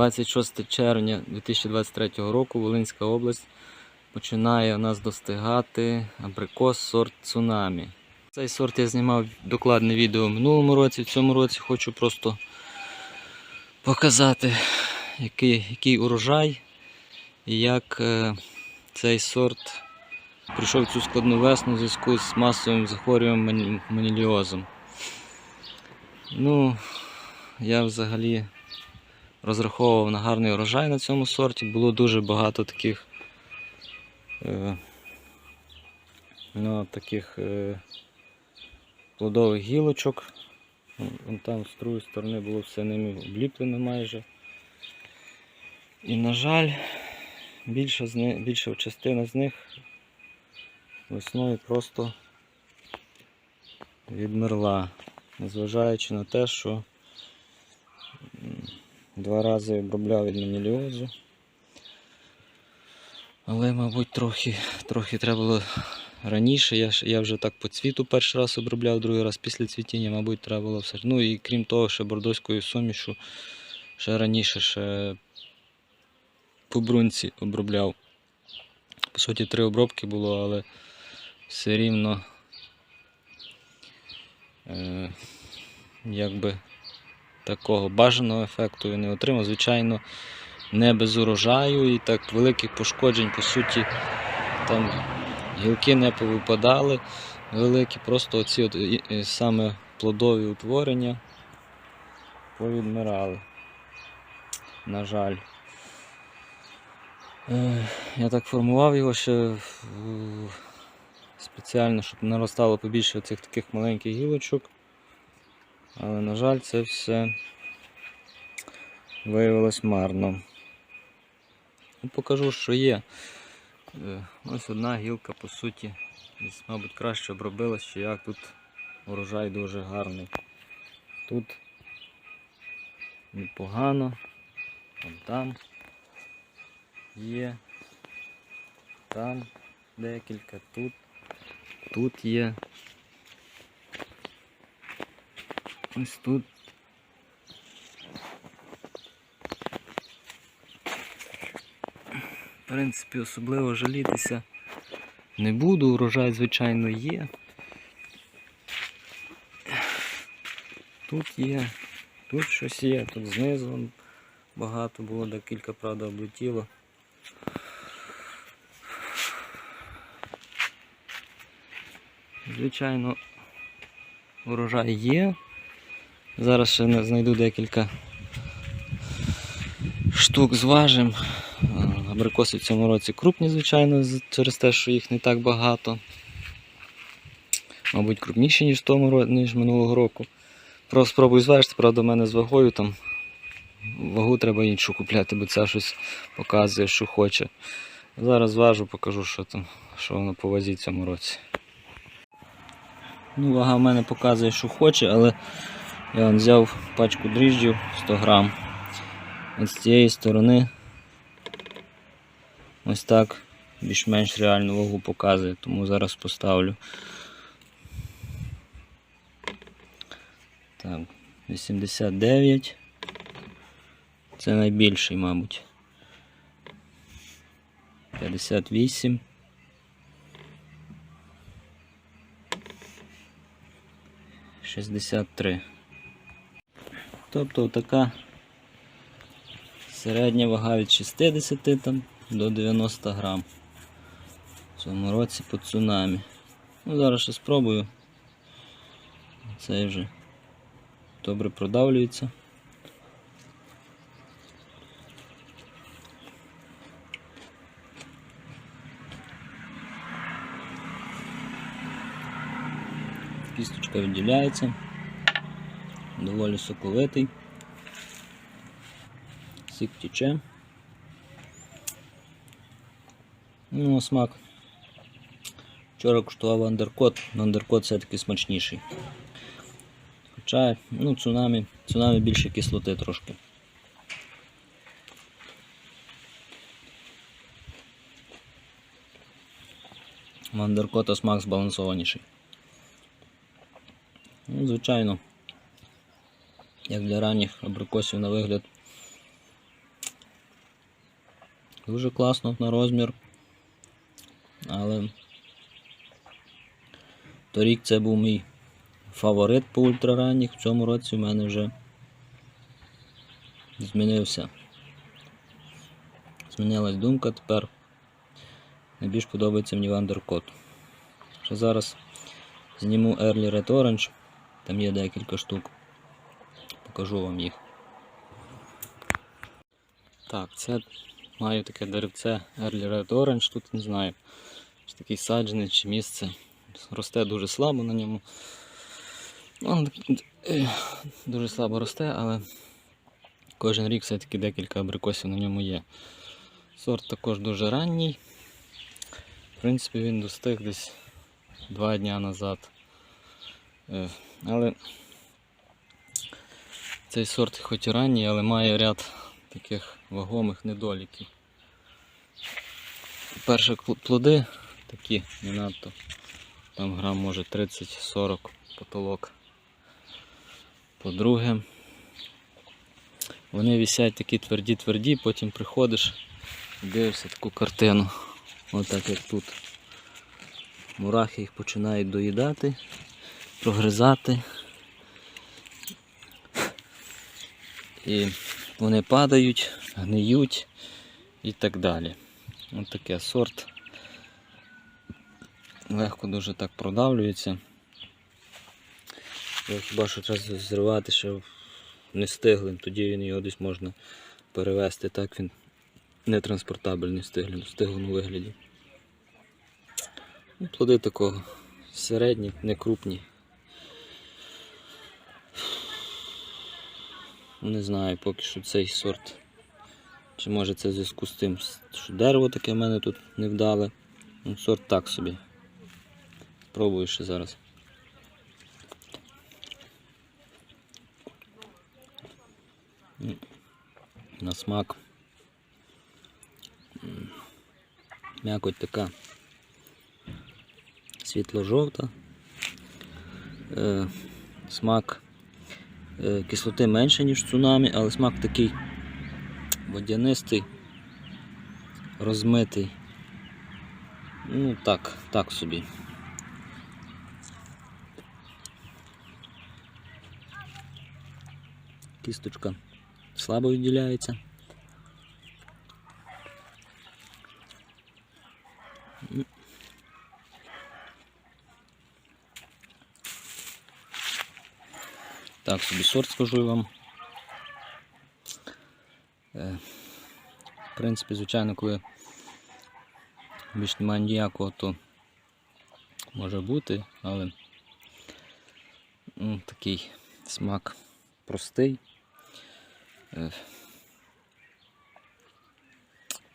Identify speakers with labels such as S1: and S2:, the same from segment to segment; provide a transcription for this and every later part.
S1: 26 червня 2023 року Волинська область починає у нас достигати абрикос сорт цунамі. Цей сорт я знімав докладне відео в минулому році. В цьому році хочу просто показати, який, який урожай і як е, цей сорт прийшов в цю складну весну в зв'язку з масовим захворюванням маніліозом. Ну, я взагалі розраховував на гарний урожай на цьому сорті. Було дуже багато таких, е, ну, таких е, плодових гілочок. Вон там з другої сторони було все ними обліплено майже. І, на жаль, більша, з них, більша частина з них весною просто відмерла, незважаючи на те, що два рази обробляв від маніліозу. Але, мабуть, трохи, трохи треба було раніше. Я, я вже так по цвіту перший раз обробляв, другий раз після цвітіння, мабуть, треба було все. Ну і крім того, ще бордоською сумішу ще раніше ще по брунці обробляв. По суті, три обробки було, але все рівно е, якби такого бажаного ефекту я не отримав. Звичайно, не без урожаю і так великих пошкоджень, по суті, там гілки не повипадали великі, просто оці от, саме плодові утворення повідмирали. На жаль. Е, Я так формував його ще спеціально, щоб наростало побільше цих таких маленьких гілочок. Але, на жаль, це все виявилось марно. Ну, покажу, що є. Е, Ось одна гілка, по суті, десь, мабуть, краще обробилась, що як тут урожай дуже гарний. Тут непогано, Вон там є, там декілька, тут, тут є. Ось тут. В принципі, особливо жалітися не буду, урожай, звичайно, є. Тут є, тут щось є, тут знизу багато було, декілька, правда, облетіло. Звичайно, урожай є. Зараз ще знайду декілька штук зважим. Абрикоси в цьому році крупні, звичайно, через те, що їх не так багато. Мабуть, крупніші, ніж, тому, ніж минулого року. Просто спробую зважити, правда, в мене з вагою там вагу треба іншу купляти, бо ця щось показує, що хоче. Зараз зважу, покажу, що там, що воно по вазі в цьому році. Ну, вага в мене показує, що хоче, але я взяв пачку дріжджів 100 грам. От з цієї сторони ось так більш-менш реальну вагу показує, тому зараз поставлю. Так, 89. Це найбільший, мабуть. 58. Шістдесят три. Тобто така середня вага від 60 там, до 90 грам. В цьому році по цунамі. Ну, зараз ще спробую. Цей вже добре продавлюється. Кісточка відділяється. Доволі соковитий. Сік тече. Ну, смак. Вчора куштував андеркот, але андеркот все-таки смачніший. Хоча, ну, цунамі, цунамі більше кислоти трошки. У андеркота смак збалансованіший. Ну, звичайно, як для ранніх абрикосів на вигляд Дуже класно на розмір. Але торік це був мій фаворит по ультраранніх. В цьому році в мене вже змінився. Змінилась думка тепер. Найбільш подобається мені Вандеркот. Ще зараз зніму Early Red Orange. Там є декілька штук. Покажу вам їх. Так, це маю таке деревце Early Red Orange, тут не знаю. Чи такий саджений чи місце. Росте дуже слабо на ньому. Ну, е, дуже слабо росте, але кожен рік все-таки декілька абрикосів на ньому є. Сорт також дуже ранній. В принципі, він достиг десь два дні назад. Е, Але цей сорт хоч і ранній, але має ряд таких вагомих недоліків. Перше плоди такі не надто. Там грам може 30-40 потолок. По-друге, вони висять такі тверді-тверді, потім приходиш і дивишся таку картину. Отак як тут. Мурахи їх починають доїдати, прогризати. І вони падають, гниють і так далі. Ось таке сорт. Легко дуже так продавлюється. Його хіба що треба зривати, що не стиглим, тоді він його десь можна перевезти. Так він не транспортабельний стиглим, стиглому вигляді. Ну, плоди такого середні, не крупні. Не знаю поки що цей сорт. Чи може це в зв'язку з тим, що дерево таке в мене тут невдале. Ну, сорт так собі. Пробую ще зараз. На смак. М'якоть така світло-жовта. Е, смак кислоти менше, ніж цунамі, але смак такий водянистий, розмитий. Ну так, так собі. Кісточка слабо відділяється. Так, собі сорт скажу вам. Е, В принципі, звичайно, коли більш немає ніякого, то може бути, але ну, такий смак простий. Е,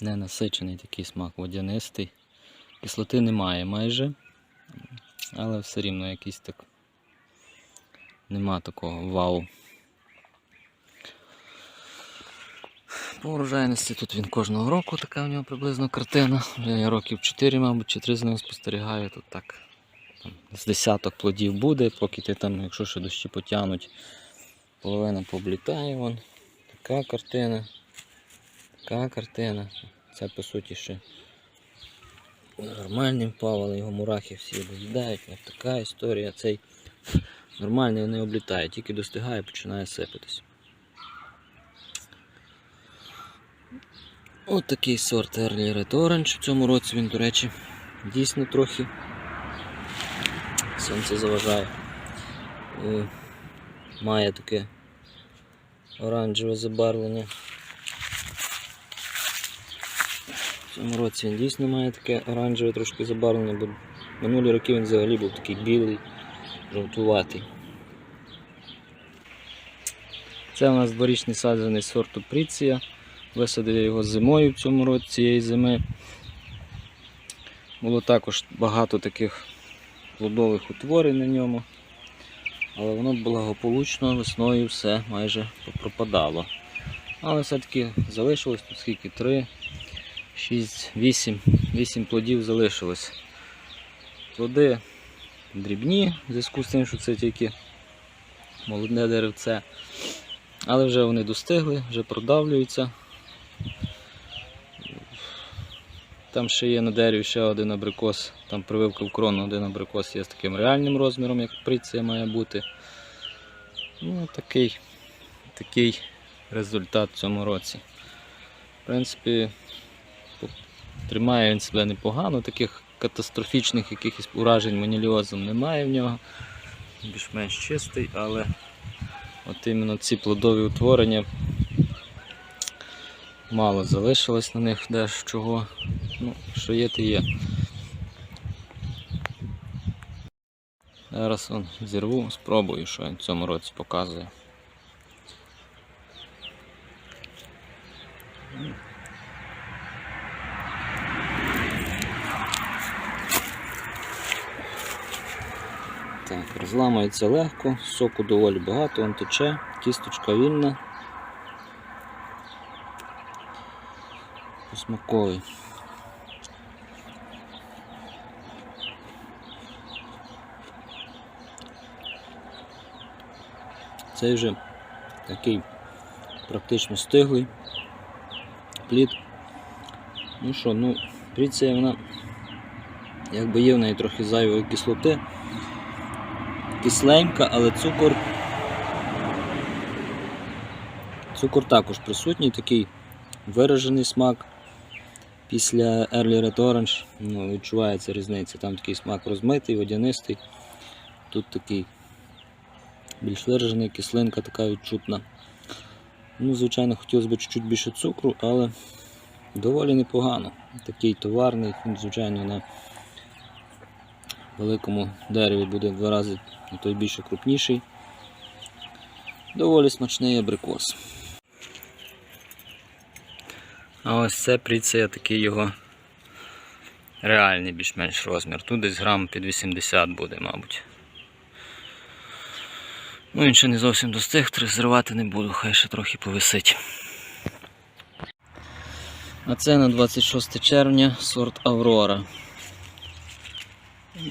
S1: Ненасичений такий смак, водянистий. Кислоти немає майже, але все рівно якийсь так нема такого вау. По урожайності тут він кожного року така в нього приблизно картина. Я років 4, мабуть, чи 3 з ним спостерігаю. Тут так там, з десяток плодів буде, поки ти там, якщо ще дощі потягнуть, половина пооблітає вон. Така картина. Така картина. Це по суті ще нормальним впав, його мурахи всі доїдають. Така історія. Цей нормальний не облітає, тільки достигає, починає сипатись. Ось такий сорт Early Red Orange. В цьому році він, до речі, дійсно трохи сонце заважає. Е, Має таке оранжеве забарвлення. В цьому році він дійсно має таке оранжеве трошки забарвлення, бо минулі роки він взагалі був такий білий, жовтуватий. Це у нас дворічний саджаний сорту Пріція. Висадив я його зимою в цьому році цієї зими. Було також багато таких плодових утворень на ньому. Але воно благополучно весною все майже пропадало. Але все-таки залишилось тут скільки? 3, 6, 8, 8 плодів залишилось. Плоди дрібні, в зв'язку з тим, що це тільки молодне деревце. Але вже вони достигли, вже продавлюються. там ще є на дереві ще один абрикос, там прививка в крону, один абрикос є з таким реальним розміром, як приція має бути. Ну, такий, такий результат в цьому році. В принципі, тримає він себе непогано, таких катастрофічних якихось уражень маніліозом немає в нього. Більш-менш чистий, але от іменно ці плодові утворення мало залишилось на них чого. Ну, що є, то є. Зараз он зірву, спробую, що він в цьому році показує. Так, розламується легко, соку доволі багато, он тече, кісточка вільна. Смаковий. Цей вже такий практично стиглий плід. Ну що, ну, пріція вона якби є в неї трохи зайвої кислоти. Кисленька, але цукор. Цукор також присутній, такий виражений смак. Після Early Red Orange ну, відчувається різниця. Там такий смак розмитий, водянистий. Тут такий більш виражений, кислинка така відчутна. Ну, Звичайно, хотілося б чуть більше цукру, але доволі непогано. Такий товарний, звичайно, на великому дереві буде в два рази, а то й більше крупніший. Доволі смачний абрикос. А ось це приція такий його реальний більш-менш розмір. Тут десь грам під 80 буде, мабуть. Ну, він ще не зовсім достиг, зривати не буду, хай ще трохи повисить. А це на 26 червня сорт Аврора.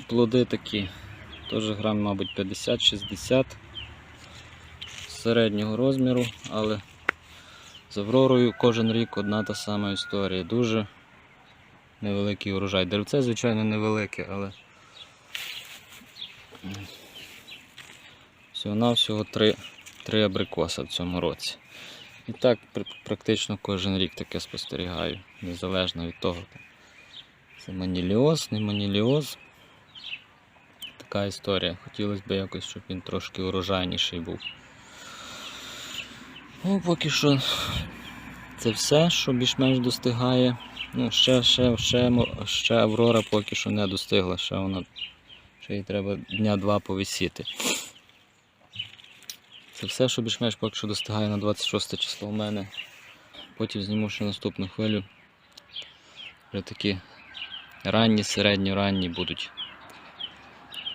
S1: Плоди такі, теж грам, мабуть, 50-60 середнього розміру, але з Авророю кожен рік одна та сама історія. Дуже невеликий урожай. Деревце, звичайно, невелике, але всього-навсього три, три абрикоса в цьому році. І так практично кожен рік таке спостерігаю, незалежно від того. Це маніліоз, не маніліоз. Така історія. Хотілося б якось, щоб він трошки урожайніший був. Ну, поки що це все, що більш-менш достигає. Ну, ще, ще, ще, ще Аврора поки що не достигла, ще вона ще їй треба дня два повисіти. Це все, що більш-менш поки що достигає на 26 число у мене. Потім зніму ще наступну хвилю. Вже такі ранні, середньо ранні будуть.